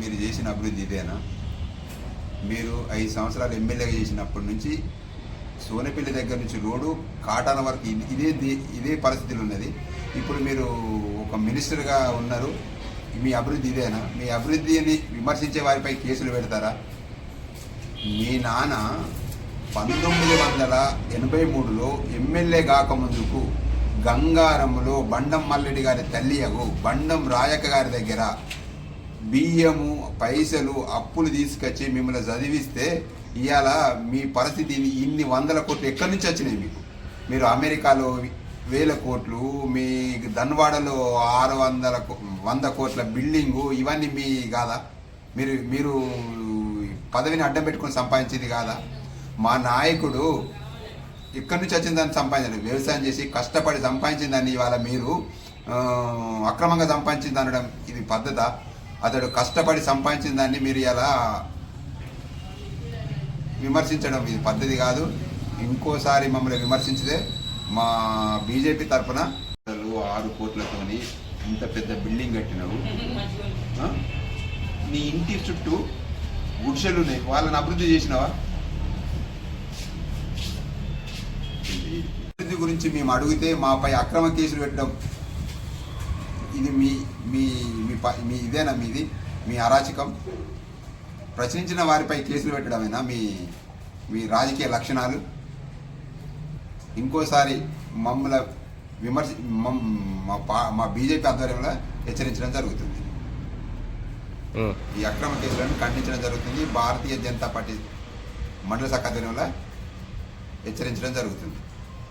మీరు చేసిన అభివృద్ధి ఇదేనా? మీరు ఐదు సంవత్సరాలు ఎమ్మెల్యేగా చేసినప్పటి నుంచి సోనపల్లి దగ్గర నుంచి రోడ్డు కాటాల వరకు ఇదే ఇదే పరిస్థితులు ఉన్నది. ఇప్పుడు మీరు ఒక మినిస్టర్గా ఉన్నారు. మీ అభివృద్ధి ఇదేనా? మీ అభివృద్ధిని విమర్శించే వారిపై కేసులు పెడతారా? మీ నాన్న పంతొమ్మిది వందల ఎనభై మూడులో ఎమ్మెల్యే కాకముందుకు గంగారములో బండం మల్లెడి గారి తల్లియగు బండం రాయక్క గారి దగ్గర బియ్యము పైసలు అప్పులు తీసుకొచ్చి మిమ్మల్ని చదివిస్తే ఇవాళ మీ పరిస్థితి ఇన్ని- వందల కోట్లు ఎక్కడి నుంచి వచ్చినాయి మీకు? మీరు అమెరికాలో వేల కోట్లు మీ ధన్వాడలో ఆరు వందల వంద కోట్ల బిల్డింగు ఇవన్నీ మీ కాదా? మీరు మీరు పదవిని అడ్డం పెట్టుకొని సంపాదించింది కాదా? మా నాయకుడు ఇక్కడి నుంచి వచ్చిన దాన్ని సంపాదించండి వ్యవసాయం చేసి కష్టపడి సంపాదించిన దాన్ని ఇవాళ మీరు అక్రమంగా సంపాదించింది అనడం ఇది పద్ధత? అతడు కష్టపడి సంపాదించిన దాన్ని మీరు ఎలా విమర్శించడం ఇది పద్ధతి కాదు. ఇంకోసారి మమ్మల్ని విమర్శించితే మా బీజేపీ తరఫున ఆరు కోట్లతోని ఇంత పెద్ద బిల్డింగ్ కట్టినావు నీ ఇంటి చుట్టూ గుడిసెలు ఉన్నాయి. వాళ్ళని అభివృద్ధి చేసినావా? అభివృద్ధి గురించి మేము అడిగితే మాపై అక్రమ కేసులు పెట్టడం. ఇది మీ మీ మీ ఇదేనా మీది? మీ అరాచకం? ప్రశ్నించిన వారిపై కేసులు పెట్టడమేనా మీ మీ రాజకీయ లక్షణాలు? ఇంకోసారి మమ్మల్ని విమర్శ మా బీజేపీ ఆధ్వర్యంలో హెచ్చరించడం జరుగుతుంది. ఈ అక్రమ కేసులను ఖండించడం జరుగుతుంది. భారతీయ జనతా పార్టీ మండల శాఖ ఆధ్వర్యంలో హెచ్చరించడం జరుగుతుంది.